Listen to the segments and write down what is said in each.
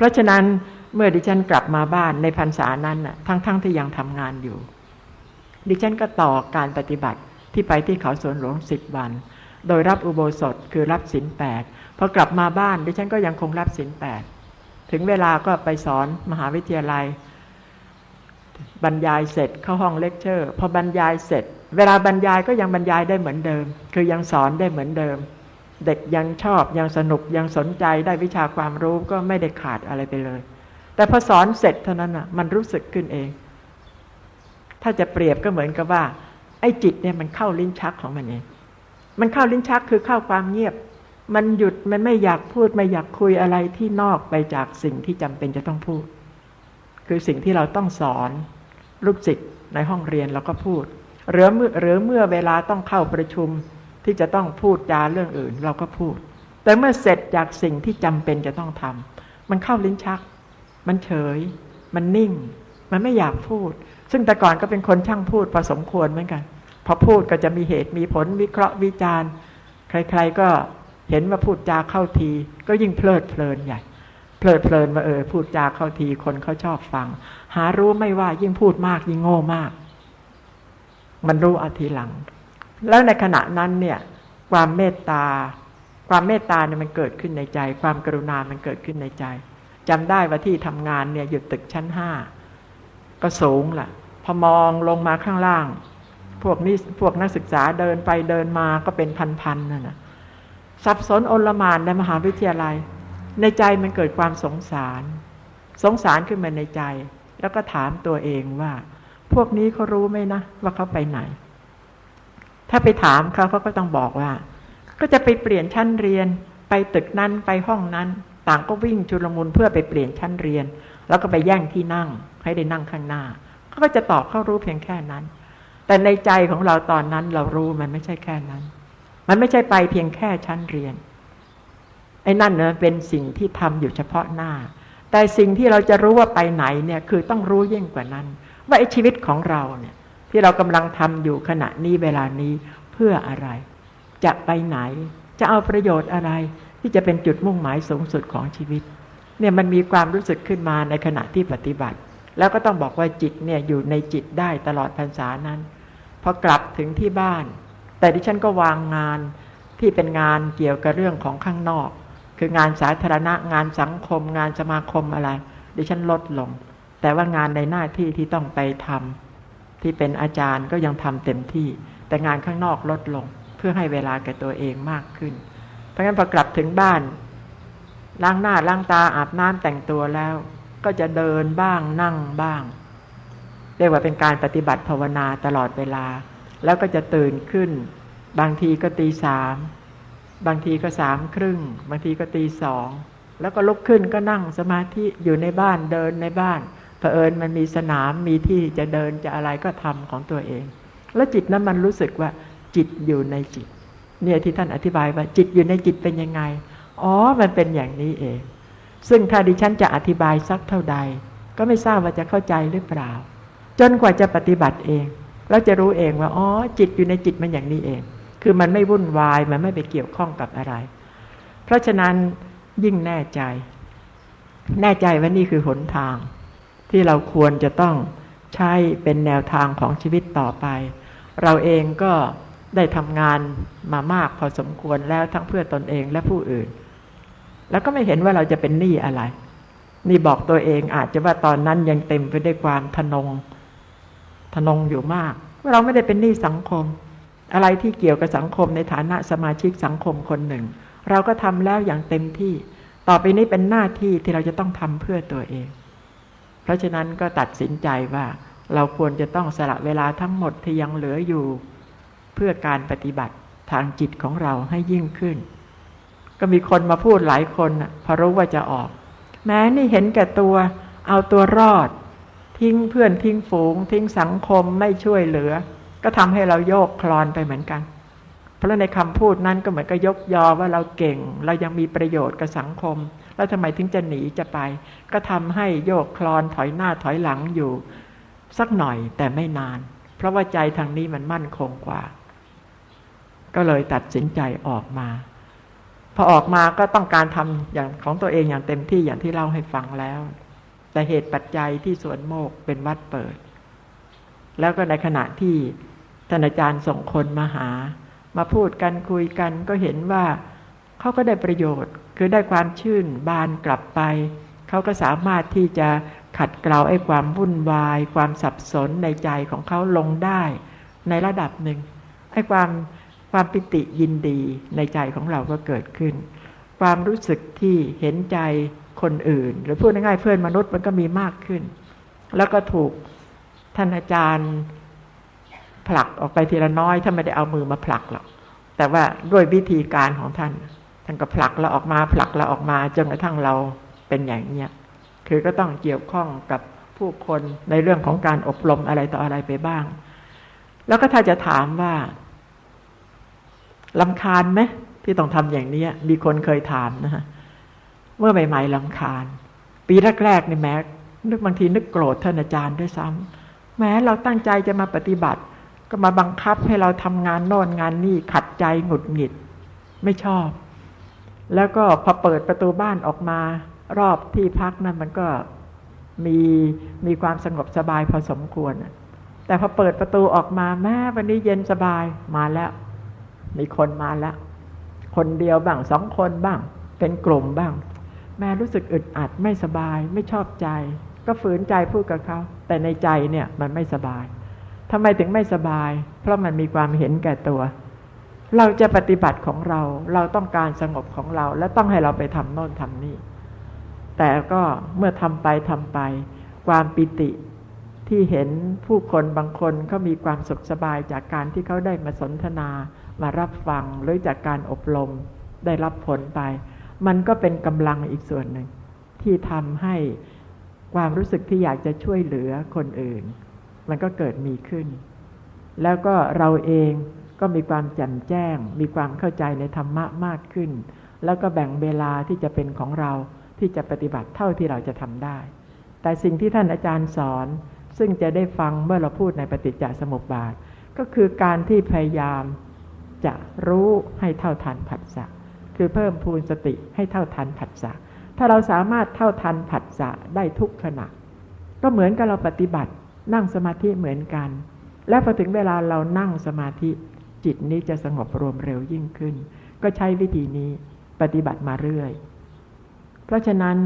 เพราะฉะนั้นเมื่อดิฉันกลับมาบ้านในพรรษานั้นน่ะทั้งๆทที่ยังทำงานอยู่ ดิฉันก็ต่อการปฏิบัติที่ไปที่เขาสวนหลวงสิบวัน โดยรับอุโบสถคือรับศีลแปดพอกลับมาบ้าน ดิฉันก็ยังคงรับศีลแปดถึงเวลาก็ไปสอนมหาวิทยาลัย บรรยายเสร็จเข้าห้องเลคเชอร์ พอบรรยายเสร็จ เวลาบรรยายก็ยังบรรยายได้เหมือนเดิม คือยังสอนได้เหมือนเดิม เด็กยังชอบยังสนุกยังสนใจได้วิชาความรู้ก็ไม่ได้ขาดอะไรไปเลย แต่พอสอนเสร็จเท่านั้นอะ มันรู้สึกขึ้นเอง ถ้าจะเปรียบก็เหมือนกับว่า ไอ้จิตเนี่ยมันเข้าลิ้นชักของมันเอง มันเข้าลิ้นชักคือเข้าความเงียบ มันหยุดมันไม่อยากพูดไม่อยากคุยอะไรที่นอกไปจากสิ่งที่จำเป็นจะต้องพูด คือสิ่งที่เราต้องสอนลูกศิษย์ในห้องเรียนเราก็พูดหรือเมื่อหรือเมื่อเวลาต้องเข้าประชุม ที่จะต้องพูดจาเรื่องอื่น เราก็พูด แต่เมื่อเสร็จจากสิ่งที่จำเป็นจะต้องทำมันเข้าลิ้นชัก มันเฉย มันนิ่ง มันไม่อยากพูด ซึ่งแต่ก่อนก็เป็นคนช่างพูดพอสมควรเหมือนกัน พอพูดก็จะมีเหตุมีผลวิเคราะห์วิจารณ์ ใคร ๆก็เห็นว่าพูดจาเข้าที ก็ยิ่งเพลิดเพลินใหญ่ เพลิดเพลินว่าเออพูดจาเข้าทีคนเขาชอบฟัง หารู้ไม่ว่ายิ่งพูดมากยิ่งโง่มาก มันรู้อาทีหลัง แล้วในขณะนั้นเนี่ย ความเมตตา ความเมตตาเนี่ยมันเกิดขึ้นในใจ ความกรุณา มันเกิดขึ้นในใจจำได้ว่าที่ทำงานเนี่ยอยู่ตึกชั้นห้าก็สูงล่ะ พอมองลงมาข้างล่าง พวกนี้พวกนักศึกษาเดินไปเดินมาก็เป็นพันๆนั่นนะสับสนอนลมานในมหาวิทยาลัย ในใจมันเกิดความสงสาร สงสารขึ้นมาในใจ แล้วก็ถามตัวเองว่า พวกนี้เขารู้ไหมนะ ว่าเขาไปไหน ถ้าไปถามเขาเขาก็ต้องบอกว่า ก็จะไปเปลี่ยนชั้นเรียน ไปตึกนั้นไปห้องนั้น ต่างก็วิ่งชุลมุนเพื่อไปเปลี่ยนชั้นเรียน แล้วก็ไปแย่งที่นั่ง ให้ได้นั่งข้างหน้าเขาก็จะตอบเขารู้เพียงแค่นั้น แต่ในใจของเราตอนนั้นเรารู้มันไม่ใช่แค่นั้น มันไม่ใช่ไปเพียงแค่ชั้นเรียนไอ้นั่นเนะเป็นสิ่งที่ทำอยู่เฉพาะหน้า แต่สิ่งที่เราจะรู้ว่าไปไหนเนี่ยคือต้องรู้ยิ่งกว่านั้น ว่าไอ้ชีวิตของเราเนี่ย ที่เรากำลังทำอยู่ขณะนี้เวลานี้เพื่ออะไร จะไปไหน จะเอาประโยชน์อะไร ที่จะเป็นจุดมุ่งหมายสูงสุดของชีวิต เนี่ยมันมีความรู้สึกขึ้นมาในขณะที่ปฏิบัติ แล้วก็ต้องบอกว่าจิตเนี่ยอยู่ในจิตได้ตลอดพรรษานั้นพอกลับถึงที่บ้าน แต่ดิฉันก็วางงานที่เป็นงานเกี่ยวกับเรื่องของข้างนอก คืองานสาธารณะงานสังคม งานสมาคมอะไรดิฉันลดลง แต่ว่างานในหน้าที่ที่ต้องไปทำ ที่เป็นอาจารย์ก็ยังทำเต็มที่ แต่งานข้างนอกลดลง เพื่อให้เวลาแก่ตัวเองมากขึ้น เพราะงั้นพอกลับถึงบ้าน ล้างหน้าล้างตาอาบน้ำแต่งตัวแล้ว ก็จะเดินบ้างนั่งบ้าง เรียกว่าเป็นการปฏิบัติภาวนาตลอดเวลา แล้วก็จะตื่นขึ้น บางทีก็ตีสามบางทีก็สามครึ่ง บางทีก็ตีสองแล้วก็ลุกขึ้นก็นั่งสมาธิอยู่ในบ้านเดินในบ้าน เผอิญมันมีสนามมีที่จะเดินจะอะไรก็ทำของตัวเอง แล้วจิตนั้นมันรู้สึกว่าจิตอยู่ในจิต เนี่ยที่ท่านอธิบายว่าจิตอยู่ในจิตเป็นยังไง อ๋อ มันเป็นอย่างนี้เอง ซึ่งถ้าดิฉันจะอธิบายสักเท่าใด ก็ไม่ทราบว่าจะเข้าใจหรือเปล่า จนกว่าจะปฏิบัติเอง แล้วจะรู้เองว่า อ๋อ จิตอยู่ในจิตมันอย่างนี้เอง คือมันไม่วุ่นวาย มันไม่ไปเกี่ยวข้องกับอะไร เพราะฉะนั้นยิ่งแน่ใจ แน่ใจว่านี่คือหนทาง ที่เราควรจะต้องใช้เป็นแนวทางของชีวิตต่อไป เราเองก็ได้ทำงานมามากพอสมควรแล้วทั้งเพื่อตนเองและผู้อื่น แล้วก็ไม่เห็นว่าเราจะเป็นหนี้อะไร นี่บอกตัวเองอาจจะว่าตอนนั้นยังเต็มไปด้วยความทนง ทนงอยู่มากเราไม่ได้เป็นหนี้สังคม อะไรที่เกี่ยวกับสังคมในฐานะสมาชิกสังคมคนหนึ่ง เราก็ทำแล้วอย่างเต็มที่ ต่อไปนี้เป็นหน้าที่ที่เราจะต้องทำเพื่อตัวเอง ราะฉะนั้นก็ตัดสินใจว่า เราควรจะต้องสละเวลาทั้งหมดที่ยังเหลืออยู่ เพื่อการปฏิบัติทางจิตของเราให้ยิ่งขึ้น ก็มีคนมาพูดหลายคนพอรู้ว่าจะออก แม้นี่เห็นแก่ตัวเอาตัวรอด ทิ้งเพื่อนทิ้งฝูง ทิ้งสังคมไม่ช่วยเหลือ ก็ทำให้เราโยกคลอนไปเหมือนกัน เพราะในคำพูดนั้นก็เหมือนกับยกยอว่าเราเก่ง เรายังมีประโยชน์กับสังคม แล้วทำไมถึงจะหนีจะไป ก็ทำให้โยกคลอนถอยหน้าถอยหลังอยู่ สักหน่อยแต่ไม่นาน เพราะว่าใจทางนี้มันมั่นคงกว่า ก็เลยตัดสินใจออกมา พอออกมาก็ต้องการทำอย่างของตัวเองอย่างเต็มที่อย่างที่เล่าให้ฟังแล้ว แต่เหตุปัจจัยที่สวนโมกเป็นวัดเปิด แล้วก็ในขณะที่ท่านอาจารย์ส่งคนมาหา มาพูดกันคุยกันก็เห็นว่าเขาก็ได้ประโยชน์ คือได้ความชื่นบานกลับไปเขาก็สามารถที่จะขัดเกลาไอ้ความวุ่นวาย ความสับสนในใจของเขาลงได้ในระดับหนึ่งไอ้ความความปิติยินดีในใจของเราก็เกิดขึ้น ความรู้สึกที่เห็นใจคนอื่น หรือพูดง่ายๆเพื่อนมนุษย์มันก็มีมากขึ้น แล้วก็ถูกท่านอาจารย์ผลักออกไปทีละน้อยถ้าไม่ได้เอามือมาผลักหรอกแต่ว่าด้วยวิธีการของท่าน ท่านก็ผลักเราออกมาผลักเราออกมาจนกระทั่งเราเป็นอย่างเนี้ยคือก็ต้องเกี่ยวข้องกับผู้คนในเรื่องของการอบรมอะไรต่ออะไรไปบ้าง แล้วก็ถ้าจะถามว่าลำคาญไหมที่ต้องทำอย่างนี้มีคนเคยถามนะฮะเมื่อใหม่ๆลำคาญ ปีแรกๆนี่แม้นึกบางทีนึกโกรธท่านอาจารย์ด้วยซ้ำแม้เราตั้งใจจะมาปฏิบัติ ก็มาบังคับให้เราทำงานโน่นงานนี่ขัดใจหงุดหงิด ไม่ชอบ แล้วก็พอเปิดประตูบ้านออกมารอบที่พักนั้นมันก็มีมีความสงบสบายพอสมควร แต่พอเปิดประตูออกมาแม่วันนี้เย็นสบายมาแล้ว มีคนมาแล้ว คนเดียวบ้างสองคนบ้าง เป็นกลุ่มบ้าง แม่รู้สึกอึดอัดไม่สบายไม่ชอบใจ ก็ฝืนใจพูดกับเขา แต่ในใจเนี่ยมันไม่สบายทำไมถึงไม่สบาย เพราะมันมีความเห็นแก่ตัว เราจะปฏิบัติของเรา เราต้องการสงบของเรา และต้องให้เราไปทำโน่นทำนี่ แต่ก็เมื่อทำไปทำไป ความปิติที่เห็นผู้คนบางคนเขามีความสุขสบายจากการที่เขาได้มาสนทนา มารับฟังหรือจากการอบรมได้รับผลไป มันก็เป็นกำลังอีกส่วนหนึ่ง ที่ทำให้ความรู้สึกที่อยากจะช่วยเหลือคนอื่น มันก็เกิดมีขึ้น แล้วก็เราเอง ก็มีความแจ่มแจ้ง มีความเข้าใจในธรรมะมากขึ้น แล้วก็แบ่งเวลาที่จะเป็นของเราที่จะปฏิบัติเท่าที่เราจะทำได้ แต่สิ่งที่ท่านอาจารย์สอน ซึ่งจะได้ฟังเมื่อเราพูดในปฏิจจสมุปบาท ก็คือการที่พยายามจะรู้ให้เท่าทันผัสสะคือเพิ่มพูนสติให้เท่าทันผัสสะถ้าเราสามารถเท่าทันผัสสะได้ทุกขณะ ก็เหมือนกับเราปฏิบัตินั่งสมาธิเหมือนกัน และพอถึงเวลาเรานั่งสมาธิ จิตนี้จะสงบรวมเร็วยิ่งขึ้น ก็ใช้วิธีนี้ปฏิบัติมาเรื่อย เพราะฉะนั้น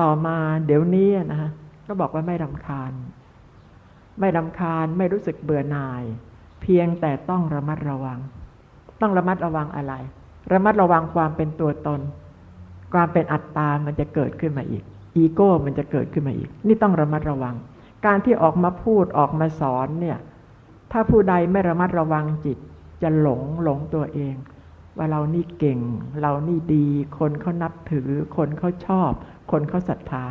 ต่อมาเดี๋ยวนี้นะฮะก็บอกว่าไม่รำคาญ ไม่รำคาญไม่รู้สึกเบื่อหน่าย เพียงแต่ต้องระมัดระวัง ต้องระมัดระวังอะไร ระมัดระวังความเป็นตัวตน ความเป็นอัตตา มันจะเกิดขึ้นมาอีก อีโก้ มันจะเกิดขึ้นมาอีก นี่ต้องระมัดระวัง การที่ออกมาพูดออกมาสอนเนี่ย ถ้าผู้ใดไม่ระมัดระวังจิต จะหลงหลงตัวเอง ว่าเรานี่เก่ง เรานี่ดี คนเขานับถือ คนเขาชอบ คนเขาศรัทธา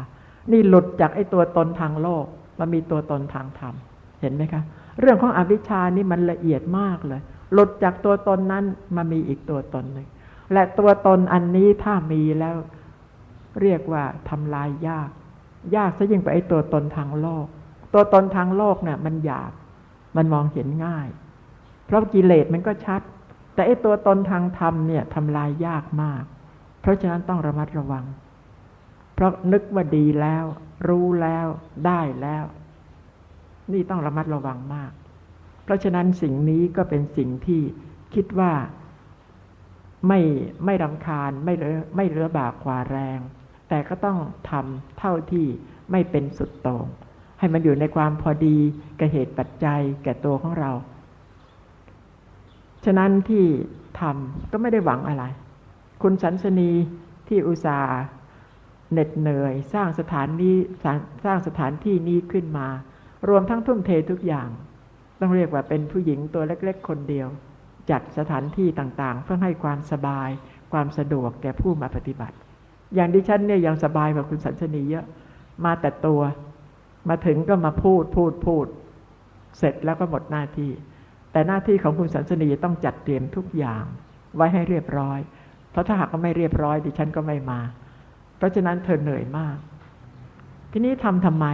นี่หลุดจากไอ้ตัวตนทางโลกมามีตัวตนทางธรรม เห็นไหมคะ เรื่องของอวิชชานี่มันละเอียดมากเลย หลุดจากตัวตนนั้นมามีอีกตัวตนหนึ่งและตัวตนอันนี้ถ้ามีแล้วเรียกว่าทำลายยาก ยากซะยิ่งไปไอ้ตัวตนทางโลก ตัวตนทางโลกเนี่ยมันหยาบ มันมองเห็นง่าย เพราะกิเลสมันก็ชัด แต่ไอ้ตัวตนทางธรรมเนี่ยทำลายยากมาก เพราะฉะนั้นต้องระมัดระวัง เพราะนึกว่าดีแล้ว รู้แล้วได้แล้ว นี่ต้องระมัดระวังมาก เพราะฉะนั้นสิ่งนี้ก็เป็นสิ่งที่คิดว่าไม่ไม่รำคาญไม่เลือไม่เลือบากขวาแรง แต่ก็ต้องทำเท่าที่ไม่เป็นสุดโต่งให้มันอยู่ในความพอดีกับเหตุปัจจัยแก่ตัวของเรา ฉะนั้นที่ทำก็ไม่ได้หวังอะไร คุณสันสนีที่อุตสาห์เหน็ดเหนื่อย สร้างสถานนี้สร้างสถานที่นี้ขึ้นมา รวมทั้งทุ่มเททุกอย่าง ต้องเรียกว่าเป็นผู้หญิงตัวเล็กๆ คนเดียว จัดสถานที่ต่างๆ เพื่อให้ความสบายความสะดวกแก่ผู้มาปฏิบัติ อย่างดิฉันเนี่ยยังสบายกว่าคุณสันสนีเยอะ มาแต่ตัว มาถึงก็มาพูดพูดพูด เสร็จแล้วก็หมดหน้าที่ แต่หน้าที่ของคุณสันสนีต้องจัดเตรียมทุกอย่างไว้ให้เรียบร้อย เพราะถ้าหากไม่เรียบร้อยดิฉันก็ไม่มา เพราะฉะนั้นเธอเหนื่อยมาก ทีนี้ทำทำไม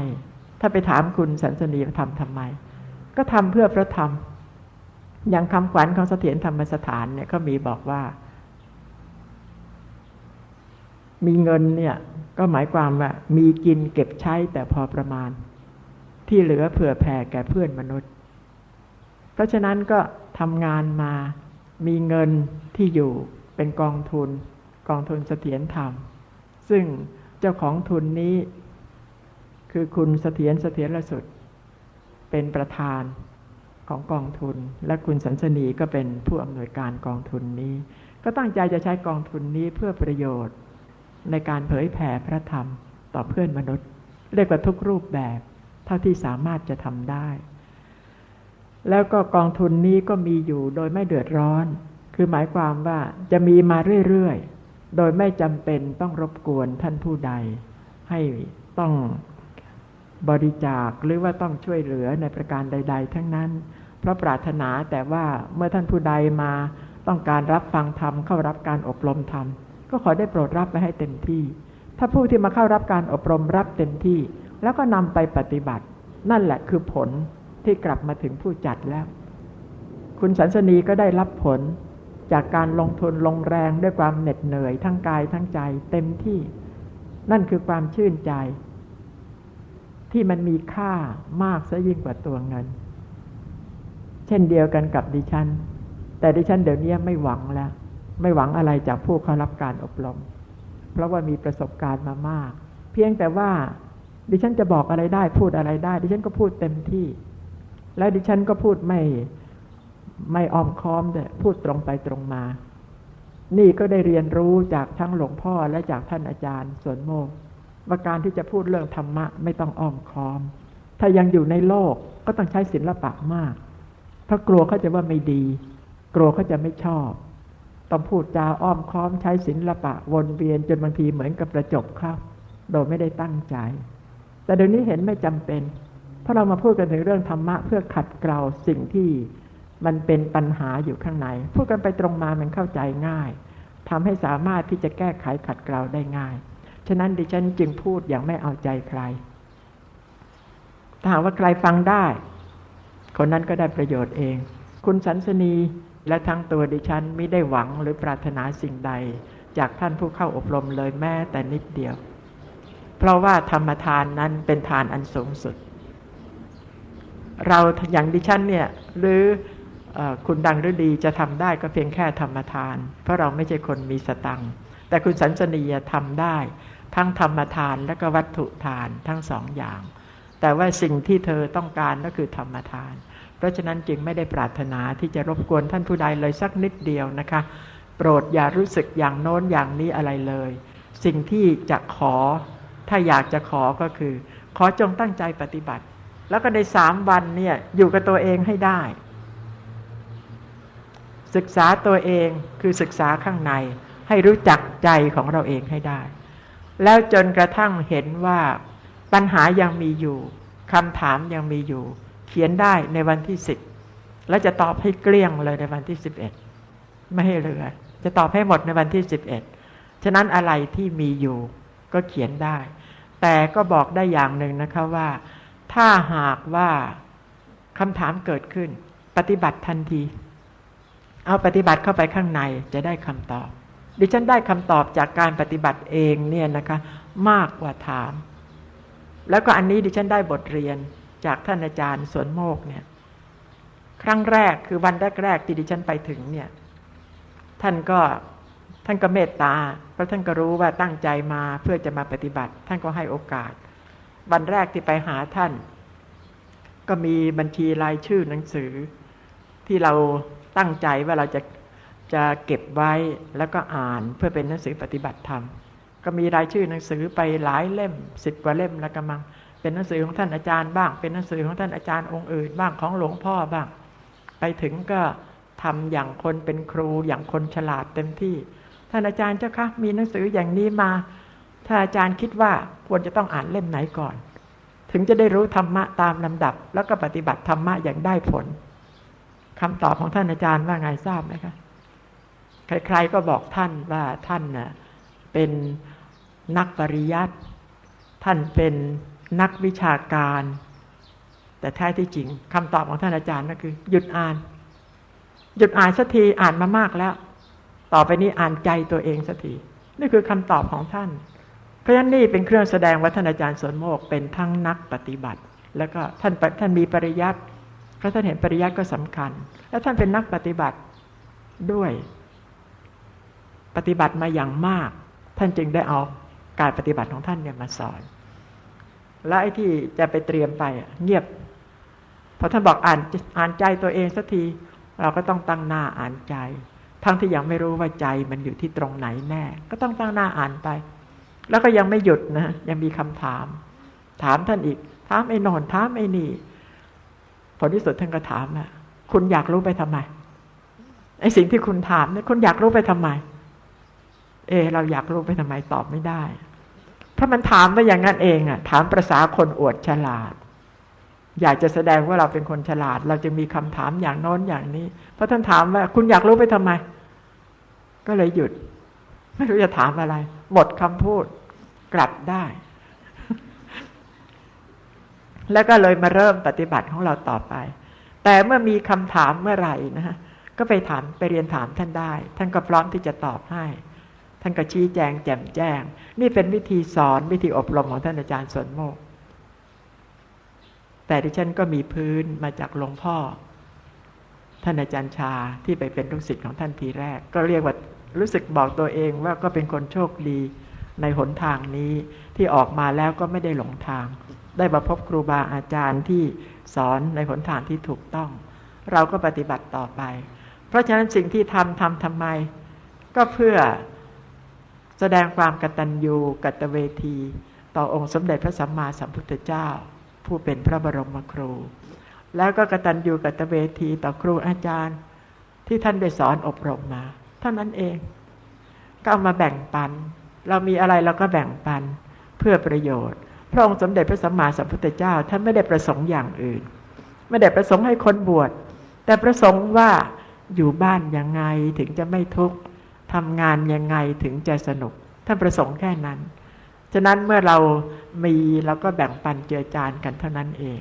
ถ้าไปถามคุณสันสนีทำทำไม ก็ทำเพื่อพระธรรม อย่างคำขวัญของเสถียรธรรมสถานเนี่ยก็มีบอกว่า มีเงินเนี่ยก็หมายความว่า มีกินเก็บใช้แต่พอประมาณ ที่เหลือเผื่อแผ่แก่เพื่อนมนุษย์ เพราะฉะนั้นก็ทำงานมามีเงินที่อยู่เป็นกองทุน กองทุนเสถียรธรรม ซึ่งเจ้าของทุนนี้ คือคุณเสถียรเสถียรสุด เป็นประธานของกองทุน และคุณสันสนีก็เป็นผู้อำนวยการกองทุนนี้ ก็ตั้งใจจะใช้กองทุนนี้เพื่อประโยชน์ ในการเผยแผ่พระธรรมต่อเพื่อนมนุษย์ เรียกว่าทุกรูปแบบ เท่าที่สามารถจะทำได้ แล้วก็กองทุนนี้ก็มีอยู่โดยไม่เดือดร้อน คือหมายความว่าจะมีมาเรื่อยๆ โดยไม่จำเป็นต้องรบกวนท่านผู้ใด ให้ต้องบริจาคหรือว่าต้องช่วยเหลือในประการใด ๆ ทั้งนั้น เพราะปรารถนาแต่ว่าเมื่อท่านผู้ใดมาต้องการรับฟังธรรมเข้ารับการอบรมธรรม ก็ขอได้โปรดรับไปให้เต็มที่ ถ้าผู้ที่มาเข้ารับการอบรมรับเต็มที่ แล้วก็นำไปปฏิบัติ นั่นแหละคือผล ที่กลับมาถึงผู้จัดแล้ว คุณสันสนีก็ได้รับผลจากการลงทุนลงแรงด้วยความเหน็ดเหนื่อยทั้งกายทั้งใจเต็มที่ นั่นคือความชื่นใจ ที่มันมีค่ามากซะยิ่งกว่าตัวเงิน เช่นเดียวกันกับดิฉัน แต่ดิฉันเดี๋ยวนี้ไม่หวังแล้ว ไม่หวังอะไรจากผู้เข้ารับการอบรม เพราะว่ามีประสบการณ์มามาก เพียงแต่ว่าดิฉันจะบอกอะไรได้พูดอะไรได้ ดิฉันก็พูดเต็มที่ และดิฉันก็พูดไม่ไม่อ้อมค้อมแต่พูดตรงไปตรงมา นี่ก็ได้เรียนรู้จากทั้งหลวงพ่อและจากท่านอาจารย์ส่วนโมกว่าการที่จะพูดเรื่องธรรมะไม่ต้องอ้อมค้อม ถ้ายังอยู่ในโลกก็ต้องใช้ศิลปะมาก เพราะกลัวเขาจะว่าไม่ดี กลัวเขาจะไม่ชอบ ต้องพูดจาอ้อมค้อมใช้ศิละปะวนเวียนจนบางทีเหมือนกับประจบครับ โดยไม่ได้ตั้งใจ แต่เดี๋ยวนี้เห็นไม่จำเป็น เพราะเรามาพูดกันถึงเรื่องธรรมะเพื่อขัดเกลาสิ่งที่มันเป็นปัญหาอยู่ข้างใน พูดกันไปตรงมามันเข้าใจง่ายทำให้สามารถที่จะแก้ไขขัดเกลาได้ง่าย ฉะนั้นดิฉันจึงพูดอย่างไม่เอาใจใคร ถ้าหากว่าใครฟังได้ คนนั้นก็ได้ประโยชน์เอง คุณสันสนีและทั้งตัวดิฉันไม่ได้หวังหรือปรารถนาสิ่งใด จากท่านผู้เข้าอบรมเลยแม้แต่นิดเดียว เพราะว่าธรรมทานนั้นเป็นทานอันสูงสุด เราอย่างดิฉันเนี่ยหรืออคุณดังหรือดีจะทำได้ก็เพียงแค่ธรรมทาน เพราะเราไม่ใช่คนมีสตังค์แต่คุณสันสนียทำได้ ทั้งธรรมทานและก็วัตถุทานทั้งสองอย่าง แต่ว่าสิ่งที่เธอต้องการก็คือธรรมทาน เพราะฉะนั้นจึงไม่ได้ปรารถนาที่จะรบกวนท่านผู้ใดเลยสักนิดเดียวนะคะ โปรดอย่ารู้สึกอย่างโน้นอย่างนี้อะไรเลย สิ่งที่จะขอถ้าอยากจะขอก็คือ ขอจงตั้งใจปฏิบัติ แล้วก็ในสามวันเนี่ยอยู่กับตัวเองให้ได้ ศึกษาตัวเองคือศึกษาข้างใน ให้รู้จักใจของเราเองให้ได้ แล้วจนกระทั่งเห็นว่าปัญหายังมีอยู่คำถามยังมีอยู่ เขียนได้ในวันที่สิบแล้วจะตอบให้เกลี้ยงเลยในวันที่สิบเอ็ดไม่ให้เหลือ จะตอบให้หมดในวันที่สิบเอ็ดฉะนั้นอะไรที่มีอยู่ก็เขียนได้ แต่ก็บอกได้อย่างหนึ่งนะคะว่า ถ้าหากว่าคำถามเกิดขึ้น ปฏิบัติทันที เอาปฏิบัติเข้าไปข้างในจะได้คำตอบ ดิฉันได้คำตอบจากการปฏิบัติเองเนี่ยนะคะ มากกว่าถาม แล้วก็อันนี้ดิฉันได้บทเรียนจากท่านอาจารย์สวนโมกเนี่ย ครั้งแรกคือวันแรกๆที่ดิฉันไปถึงเนี่ย ท่านก็ท่านก็เมตตา เพราะท่านก็รู้ว่าตั้งใจมาเพื่อจะมาปฏิบัติ ท่านก็ให้โอกาส วันแรกที่ไปหาท่าน ก็มีบัญชีรายชื่อหนังสือ ที่เราตั้งใจว่าเราจะจะเก็บไว้แล้วก็อ่านเพื่อเป็นหนังสือปฏิบัติธรรม ก็มีรายชื่อหนังสือไปหลายเล่มสิบกว่าเล่มแล้วกำลัง เป็นหนังสือของท่านอาจารย์บ้าง เป็นหนังสือของท่านอาจารย์องค์อื่นบ้างของหลวงพ่อบ้าง ไปถึงก็ทำอย่างคนเป็นครูอย่างคนฉลาดเต็มที่ ท่านอาจารย์เจ้าคะมีหนังสืออย่างนี้มา ถ้าอาจารย์คิดว่าควรจะต้องอ่านเล่มไหนก่อน ถึงจะได้รู้ธรรมะตามลำดับ แล้วก็ปฏิบัติธรรมะอย่างได้ผลคำตอบของท่านอาจารย์ว่าไงทราบไหมคะใครๆก็บอกท่านว่าท่านน่ะเป็นนักปริยัติท่านเป็นนักวิชาการ แต่แท้ที่จริงคำตอบของท่านอาจารย์ก็คือ หยุดอ่าน หยุดอ่านสักทีอ่านมามากแล้ว ต่อไปนี้อ่านใจตัวเองสักทีนี่คือคำตอบของท่าน เพราะฉะนั้นนี่เป็นเครื่องแสดงว่าท่านอาจารย์สวนโมกเป็นทั้งนักปฏิบัติ แล้วก็ท่านท่านมีปริยัติเพราะท่านเห็นปริยัติก็สำคัญ แล้วท่านเป็นนักปฏิบัติด้วย ปฏิบัติมาอย่างมาก ท่านจึงได้เอาการปฏิบัติของท่านเนี่ยมาสอน และไอ้ที่จะไปเตรียมไปเงียบพอท่านบอกอ่านอ่านใจตัวเองสักทีเราก็ต้องตั้งหน้าอ่านใจ ทั้งที่ยังไม่รู้ว่าใจมันอยู่ที่ตรงไหนแน่ ก็ต้องตั้งหน้าอ่านไป แล้วก็ยังไม่หยุดนะยังมีคำถาม ถามท่านอีก ถามไอ้นอนถามไอ้นี่ผลที่สุดท่านก็ถามอะคุณอยากรู้ไปทำไมไอ้สิ่งที่คุณถามเนี่ยคุณอยากรู้ไปทำไมเออเราอยากรู้ไปทำไมตอบไม่ได้ เพราะมันถามมาอย่างนั้นเองอะ ถามประษาคนอวดฉลาด อยากจะแสดงว่าเราเป็นคนฉลาด เราจะมีคำถามอย่างโน้นอย่างนี้ เพราะท่านถามว่า คุณอยากรู้ไปทำไม ก็เลยหยุด ไม่รู้จะถามอะไร หมดคำพูดกลับได้ แล้วก็เลยมาเริ่มปฏิบัติของเราต่อไป แต่เมื่อมีคำถามเมื่อไหร่นะฮะก็ไปถามไปเรียนถามท่านได้ ท่านก็พร้อมที่จะตอบให้ ท่านก็ชี้แจง แจ่มแจ้ง นี่เป็นวิธีสอนวิธีอบรมของท่านอาจารย์สวนโมก แต่ดิฉันก็มีพื้นมาจากหลวงพ่อ ท่านอาจารย์ชาที่ไปเป็นลูกศิษย์ของท่านทีแรก ก็เรียกว่า รู้สึกบอกตัวเองว่าก็เป็นคนโชคดีในหนทางนี้ที่ออกมาแล้วก็ไม่ได้หลงทาง ได้มาพบครูบาอาจารย์ที่สอนในหนทางที่ถูกต้อง เราก็ปฏิบัติต่อไป เพราะฉะนั้นสิ่งที่ทำทำทำไม ก็เพื่อแสดงความกตัญญูกตเวที ต่อองค์สมเด็จพระสัมมาสัมพุทธเจ้า ผู้เป็นพระบรมครู แล้วก็กตัญญูกตเวทีต่อครูอาจารย์ ที่ท่านได้สอนอบรมมา เท่านั้นเอง ก็เอามาแบ่งปัน เรามีอะไรเราก็แบ่งปันเพื่อประโยชน์ พระองค์สมเด็จพระสัมมาสัมพุทธเจ้าท่านไม่ได้ประสงค์อย่างอื่น ไม่ได้ประสงค์ให้คนบวช แต่ประสงค์ว่าอยู่บ้านยังไงถึงจะไม่ทุกข์ทำงานยังไงถึงจะสนุก ท่านประสงค์แค่นั้น ฉะนั้นเมื่อเรามีเราก็แบ่งปันเจือจานกันเท่านั้นเอง